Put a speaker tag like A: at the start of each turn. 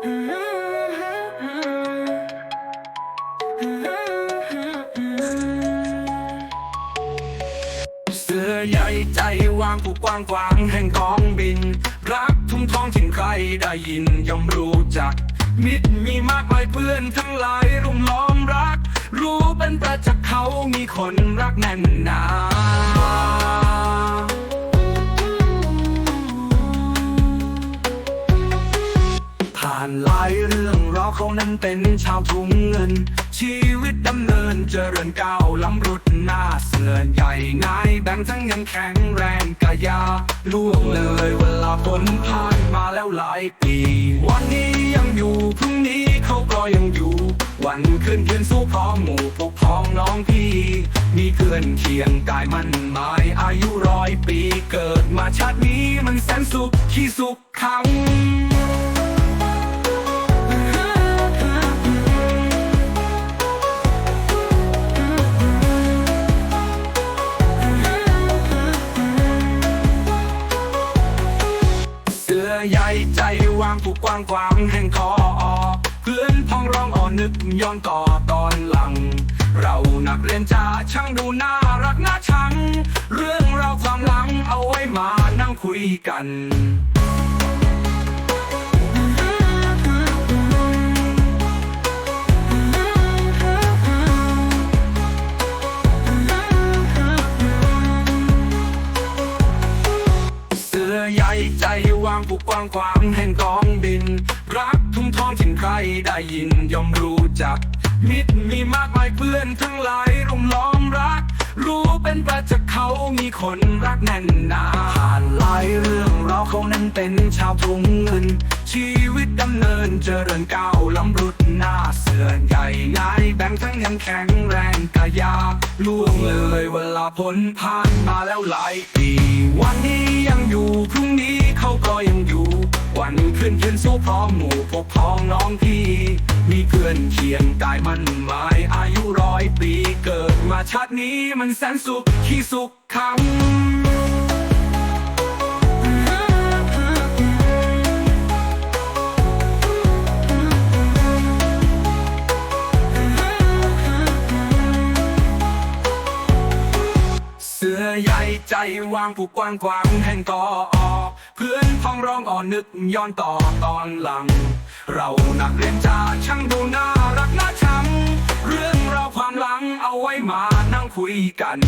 A: เสือใหญ่ใจวางผู้กว้างกแห่งกองบิน รักทุ่มท้องถิ่นใครได้ยินย่อมรู้จัก มิตรมีมากมายเพื่อนทั้งหลายรุมล้อมรัก รู้เป็นประจักษ์เขามีคนรักแน่นหนา เขานั้นเป็นชาวทุ่งเงิน ชีวิตดำเนินเจริญก้าวล้ำรุดหน้าเสือใหญ่นายแบ่งทั้งยังแข็งแรงกายาล่วงเลยเวลาผลผ่านมาแล้วหลายปี วันนี้ยังอยู่พรุ่งนี้เขาก็ยังอยู่ วันขึ้นยืนสู้พร้อมหมู่ปกครองน้องพี่ มีเพื่อนเคียงกายมันหมายอายุร้อยปีเกิดมาชาตินี้มันแสนสุขที่สุขขัง ผู้กว้างขวางแห่งคอเพื่อนพ้องร้องอ่อนนึกย้อนต่อตอนหลัง เรานักเรียนจ่าช่างดูน่ารักน่าชัง เรื่องเราความหลังเอาไว้มานั่งคุยกันเสือใหญ่ใจางผู้กว้างขวางแห่งกองบิน รักทุ่งทองถิ่นใครได้ยินย่อมรู้จัก มิตรมีมากมายเพื่อนทั้งหลายรุมล้อมรัก รู้เป็นประจักษ์เขามีคนรักแน่นหนาผ่านหลายเรื่องราวเขานั้นเป็นชาวทุ่งเงิน ชีวิตดำเนินเจริญก้าวล้ำรุดหน้าเสือใหญ่นายแบ่งทั้งยังแข็งแรงกายาล่วงเลยเวลาพ้นผ่านมาแล้วหลายปี วันนี้ยังอยู่พรุ่ง พ้อมหมู่ปกครองน้องพี่ มีเพื่อนเคียงกายมันหมายอายุร้อยปีเกิดมาชาตินี้มันแสนสุขที่สุขขังเสือใหญ่ใจวางผู้กว้างขวางแห่งกอ เพื่อนพ้องร้องอ่อนนึกย้อนต่อตอนหลัง เรานักเรียนจ่าช่างดูน่ารักน่าชัง เรื่องราวความหลังเอาไว้มานั่งคุยกัน